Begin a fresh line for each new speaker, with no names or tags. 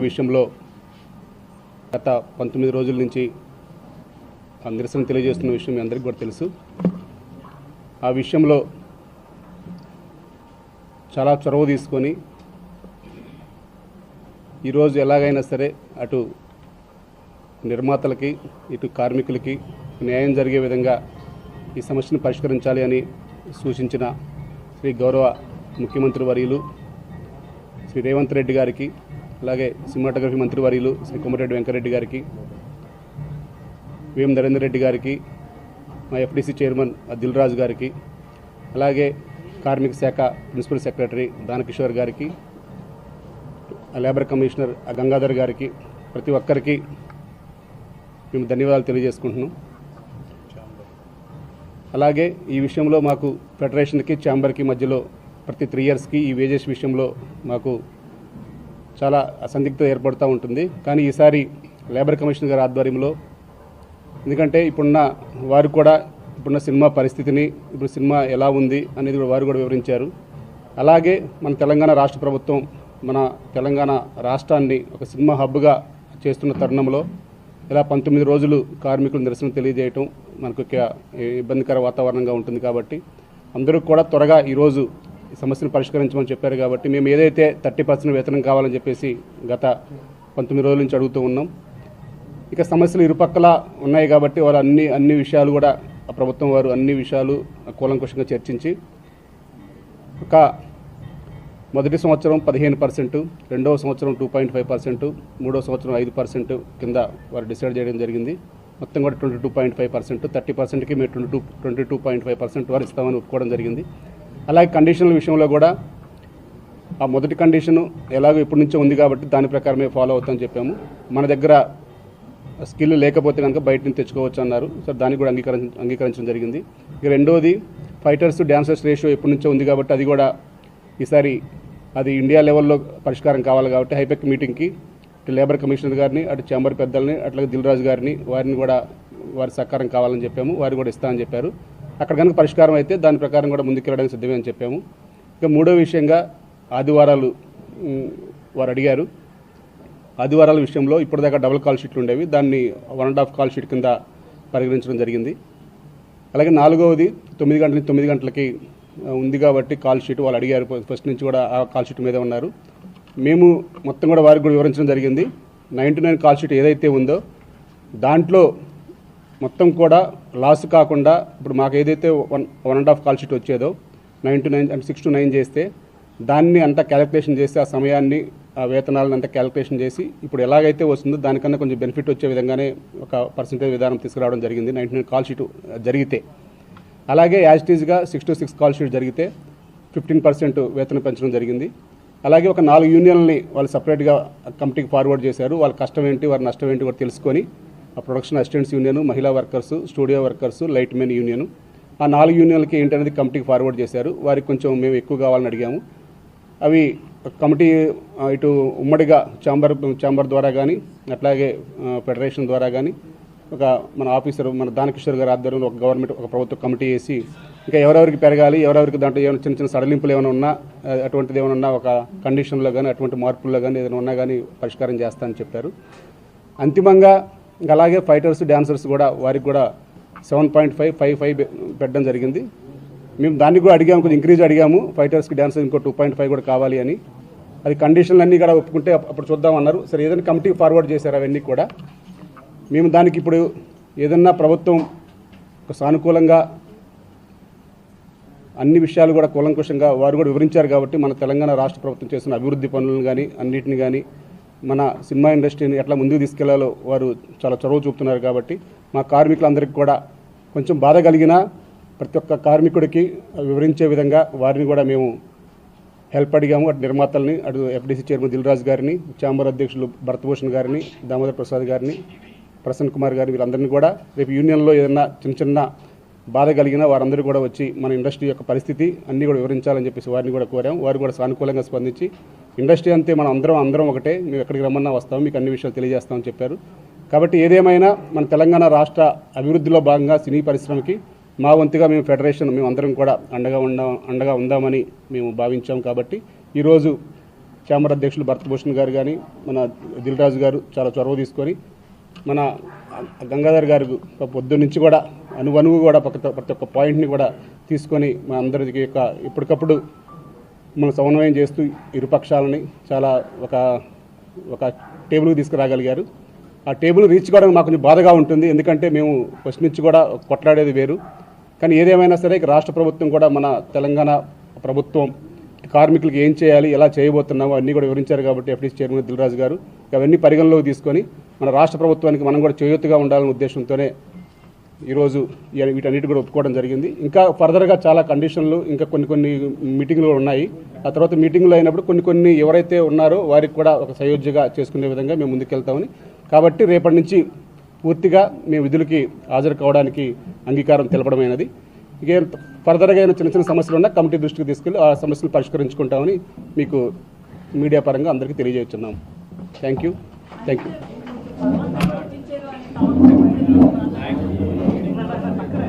విషయంలో గత పంతొమ్మిది రోజుల నుంచి ఆ నిరసన తెలియజేస్తున్న విషయం మీ అందరికీ కూడా తెలుసు. ఆ విషయంలో చాలా చొరవ తీసుకొని ఈరోజు ఎలాగైనా సరే అటు నిర్మాతలకి ఇటు కార్మికులకి న్యాయం జరిగే విధంగా ఈ సమస్యను పరిష్కరించాలి అని సూచించిన శ్రీ గౌరవ ముఖ్యమంత్రి వర్యులు శ్రీ రేవంత్ రెడ్డి గారికి అలాగే సినిమాటోగ్రఫీ మంత్రి వర్యులు శ్రీ కొమరెడ్డి వెంకరెడ్డి గారికి విఎం నరేందర్ రెడ్డి గారికి మా ఎఫ్డీసీ చైర్మన్ దిల్ రాజు గారికి అలాగే కార్మిక శాఖ ప్రిన్సిపల్ సెక్రటరీ దానకిషోర్ గారికి లేబర్ కమిషనర్ గంగాధర్ గారికి ప్రతి ఒక్కరికి మేము ధన్యవాదాలు తెలియజేసుకుంటున్నాం. అలాగే ఈ విషయంలో మాకు ఫెడరేషన్కి ఛాంబర్కి మధ్యలో ప్రతి త్రీ ఇయర్స్కి ఈ వేజెస్ విషయంలో మాకు చాలా అసందిగ్ధత ఏర్పడుతూ ఉంటుంది. కానీ ఈసారి లేబర్ కమిషన్ గారి ఆధ్వర్యంలో ఎందుకంటే ఇప్పుడున్న వారు కూడా ఇప్పుడున్న సినిమా పరిస్థితిని ఇప్పుడు సినిమా ఎలా ఉంది అనేది కూడా వారు కూడా వివరించారు. అలాగే మన తెలంగాణ రాష్ట్ర ప్రభుత్వం మన తెలంగాణ రాష్ట్రాన్ని ఒక సినిమా హబ్గా చేస్తున్న తరుణంలో ఇలా పంతొమ్మిది రోజులు కార్మికులు నిరసన తెలియజేయటం మనకు ఒక ఇబ్బందికర వాతావరణంగా ఉంటుంది కాబట్టి అందరూ కూడా త్వరగా ఈరోజు సమస్యను పరిష్కరించమని చెప్పారు కాబట్టి మేము ఏదైతే థర్టీ పర్సెంట్ వేతనం కావాలని చెప్పేసి గత పంతొమ్మిది రోజుల నుంచి అడుగుతూ ఉన్నాం. ఇక సమస్యలు ఇరుపక్కల ఉన్నాయి కాబట్టి వారు అన్ని అన్ని విషయాలు కూడా ఆ ప్రభుత్వం వారు అన్ని విషయాలు కూలంకుషంగా చర్చించి ఒక మొదటి సంవత్సరం పదిహేను పర్సెంట్ రెండవ సంవత్సరం టూ పాయింట్ ఫైవ్ పర్సెంట్ మూడో సంవత్సరం ఐదు పర్సెంట్ కింద వారు డిసైడ్ చేయడం జరిగింది. మొత్తం కూడా twenty two point five percent thirty పర్సెంట్కి మేము twenty two twenty two point five percent వారు ఇస్తామని ఒప్పుకోవడం జరిగింది. అలాగే కండిషన్ల విషయంలో కూడా ఆ మొదటి కండిషను ఎలాగో ఇప్పటి నుంచే ఉంది కాబట్టి దాని ప్రకారమే ఫాలో అవుతామని చెప్పాము. మన దగ్గర స్కిల్ లేకపోతే కనుక బయట నుంచి తెచ్చుకోవచ్చు అన్నారు. సో దానికి కూడా అంగీకరించ అంగీకరించడం జరిగింది. ఇక రెండోది ఫైటర్స్ డ్యాన్సర్స్ రేషియో ఎప్పటి నుంచో ఉంది కాబట్టి అది కూడా ఈసారి అది ఇండియా లెవెల్లో పరిష్కారం కావాలి కాబట్టి హైపెక్ మీటింగ్కి ఇటు లేబర్ కమిషనర్ గారిని అటు చాంబర్ పెద్దల్ని అట్లాగే దిల్రాజు గారిని వారిని కూడా వారి సహకారం కావాలని చెప్పాము. వారు కూడా ఇస్తామని చెప్పారు. అక్కడ కనుక పరిష్కారం అయితే దాని ప్రకారం కూడా ముందుకెళ్ళడానికి సిద్ధమే అని చెప్పాము. ఇక మూడో విషయంగా ఆదివారాలు వారు అడిగారు. ఆదివారాల విషయంలో ఇప్పటిదాకా డబుల్ కాల్ షీట్లు ఉండేవి. దాన్ని one and half call sheet కింద పరిగణించడం జరిగింది. అలాగే నాలుగవది తొమ్మిది గంటల తొమ్మిది గంటలకి ఉంది కాబట్టి కాల్ షీట్ వాళ్ళు అడిగారు. ఫస్ట్ నుంచి కూడా ఆ కాల్ షీట్ మీద ఉన్నారు. మేము మొత్తం కూడా వారికి కూడా వివరించడం జరిగింది. నైంటీ నైన్ కాల్ షీట్ ఏదైతే ఉందో దాంట్లో మొత్తం కూడా లాస్ కాకుండా ఇప్పుడు మాకు ఏదైతే one one and half call sheet వచ్చేదో nine to nine అంటే సిక్స్ టు నైన్ చేస్తే దాన్ని అంతా క్యాలిక్యులేషన్ చేసి ఆ సమయాన్ని ఆ వేతనాలను అంతా క్యాలిక్యులేషన్ చేసి ఇప్పుడు ఎలాగైతే వస్తుందో దానికన్నా కొంచెం బెనిఫిట్ వచ్చే విధంగానే ఒక పర్సంటేజ్ విధానం తీసుకురావడం జరిగింది నైన్టీ నైన్ కాల్ షీట్ జరిగితే. అలాగే as టీజ్గా six to six call sheet జరిగితే ఫిఫ్టీన్ పర్సెంట్ వేతనం పెంచడం జరిగింది. అలాగే ఒక నాలుగు యూనియన్లని వాళ్ళు సపరేట్గా కమిటీకి ఫార్వర్డ్ చేశారు. వాళ్ళ కష్టం ఏంటి వారి నష్టం ఏంటి వారు తెలుసుకొని ప్రొడక్షన్ అసిస్టెంట్స్ యూనియన్ మహిళా workers studio workers light men union ఆ నాలుగు యూనియన్లకి ఏంటనేది కమిటీకి ఫార్వర్డ్ చేశారు. వారికి కొంచెం మేము ఎక్కువ కావాలని అడిగాము. అవి కమిటీ ఇటు ఉమ్మడిగా ఛాంబర్ ఛాంబర్ ద్వారా కానీ అట్లాగే ఫెడరేషన్ ద్వారా కానీ ఒక మన ఆఫీసర్ మన దానకిషోర్ గారి ఆధ్వర్యంలో ఒక గవర్నమెంట్ ఒక ప్రభుత్వ కమిటీ వేసి ఇంకా ఎవరెవరికి పెరగాలి ఎవరెవరికి దాంట్లో ఏమైనా చిన్న చిన్న సడలింపులు ఏమైనా ఉన్నా అటువంటిది ఏమైనా ఉన్నా ఒక కండిషన్లో కానీ అటువంటి మార్పుల్లో కానీ ఏదైనా ఉన్నా కానీ పరిష్కారం చేస్తానని చెప్పారు. అంతిమంగా అలాగే ఫైటర్స్ డాన్సర్స్ కూడా వారికి కూడా seven point five five five పెట్టడం జరిగింది. మేము దాన్ని కూడా అడిగాము కొంచెం ఇంక్రీజ్ అడిగాము. ఫైటర్స్కి డాన్సర్స్ ఇంకో టూ పాయింట్ ఫైవ్ కూడా కావాలి అని. అది కండిషన్లు అన్నీ కూడా ఒప్పుకుంటే అప్పుడు చూద్దామన్నారు సరే ఏదైనా కమిటీ ఫార్వర్డ్ చేశారు అవన్నీ కూడా. మేము దానికి ఇప్పుడు ఏదన్నా ప్రభుత్వం ఒక సానుకూలంగా అన్ని విషయాలు కూడా కూలంకుషంగా వారు కూడా వివరించారు కాబట్టి మన తెలంగాణ రాష్ట్ర ప్రభుత్వం చేసిన అభివృద్ధి పనులను కానీ అన్నింటిని కానీ మన సినిమా ఇండస్ట్రీని ఎట్లా ముందుకు తీసుకెళ్ళాలో వారు చాలా చొరవ చూపుతున్నారు కాబట్టి మా కార్మికులందరికీ కూడా కొంచెం బాధ కలిగిన ప్రతి ఒక్క కార్మికుడికి వివరించే విధంగా వారిని కూడా మేము హెల్ప్ అడిగాము. అటు నిర్మాతల్ని అటు ఎఫ్డీసీ చైర్మన్ దిల్రాజ్ గారిని ఛాంబర్ అధ్యక్షులు భరతభూషణ్ గారిని దామోదర్ ప్రసాద్ గారిని ప్రసన్న కుమార్ గారిని వీళ్ళందరినీ కూడా రేపు యూనియన్లో ఏదైనా చిన్న చిన్న బాధ కలిగిన వారందరూ కూడా వచ్చి మన ఇండస్ట్రీ యొక్క పరిస్థితి అన్నీ కూడా వివరించాలని చెప్పేసి వారిని కూడా కోరాం. వారు కూడా సానుకూలంగా స్పందించి ఇండస్ట్రీ అంతే మనం అందరం అందరం ఒకటే మేము ఎక్కడికి రమ్మన్నా వస్తాం మీకు అన్ని విషయాలు తెలియజేస్తామని చెప్పారు. కాబట్టి ఏదేమైనా మన తెలంగాణ రాష్ట్ర అభివృద్ధిలో భాగంగా సినీ పరిశ్రమకి మా వంతుగా మేము ఫెడరేషన్ మేము అందరం కూడా అండగా ఉండా అండగా ఉందామని మేము భావించాం కాబట్టి ఈరోజు ఛాంబర్ అధ్యక్షులు భరతభూషణ్ గారు కానీ మన దిల్రాజు గారు చాలా చొరవ తీసుకొని మన గంగాధర్ గారు పొద్దున్నుంచి కూడా అనువనువు కూడా ప్రతి ప్రతి ఒక్క పాయింట్ని కూడా తీసుకొని మన అందరికి యొక్క ఎప్పటికప్పుడు మనం సమన్వయం చేస్తూ ఇరుపక్షాలని చాలా ఒక ఒక టేబుల్కి తీసుకురాగలిగారు. ఆ టేబుల్ రీచ్ కావడానికి మాకు కొంచెం బాధగా ఉంటుంది. ఎందుకంటే మేము ఫస్ట్ నుంచి కూడా కొట్లాడేది వేరు. కానీ ఏదేమైనా సరే రాష్ట్ర ప్రభుత్వం కూడా మన తెలంగాణ ప్రభుత్వం కార్మికులకు ఏం చేయాలి ఎలా చేయబోతున్నామో అన్నీ కూడా వివరించారు కాబట్టి ఎఫ్డీసీ చైర్మన్ దిల్రాజు గారు. అవన్నీ పరిగణలోకి తీసుకొని మన రాష్ట్ర ప్రభుత్వానికి మనం కూడా చేయూతగా ఉండాలనే ఉద్దేశంతోనే ఈరోజు వీటన్నిటి కూడా ఒప్పుకోవడం జరిగింది. ఇంకా ఫర్దర్గా చాలా కండిషన్లు ఇంకా కొన్ని కొన్ని మీటింగ్లు ఉన్నాయి. ఆ తర్వాత మీటింగ్లు అయినప్పుడు కొన్ని కొన్ని ఎవరైతే ఉన్నారో వారికి కూడా ఒక సయోధ్యగా చేసుకునే విధంగా మేము ముందుకెళ్తామని. కాబట్టి రేపటి నుంచి పూర్తిగా మేము విధులకి హాజరు కావడానికి అంగీకారం తెలపడమైనది ఇంకేం ఫర్దర్గా ఏమైనా చిన్న చిన్న సమస్యలు ఉన్నా కమిటీ దృష్టికి తీసుకెళ్ళి ఆ సమస్యలు పరిష్కరించుకుంటామని మీకు మీడియా పరంగా అందరికీ తెలియజేస్తున్నాం. Thank you. Thank you.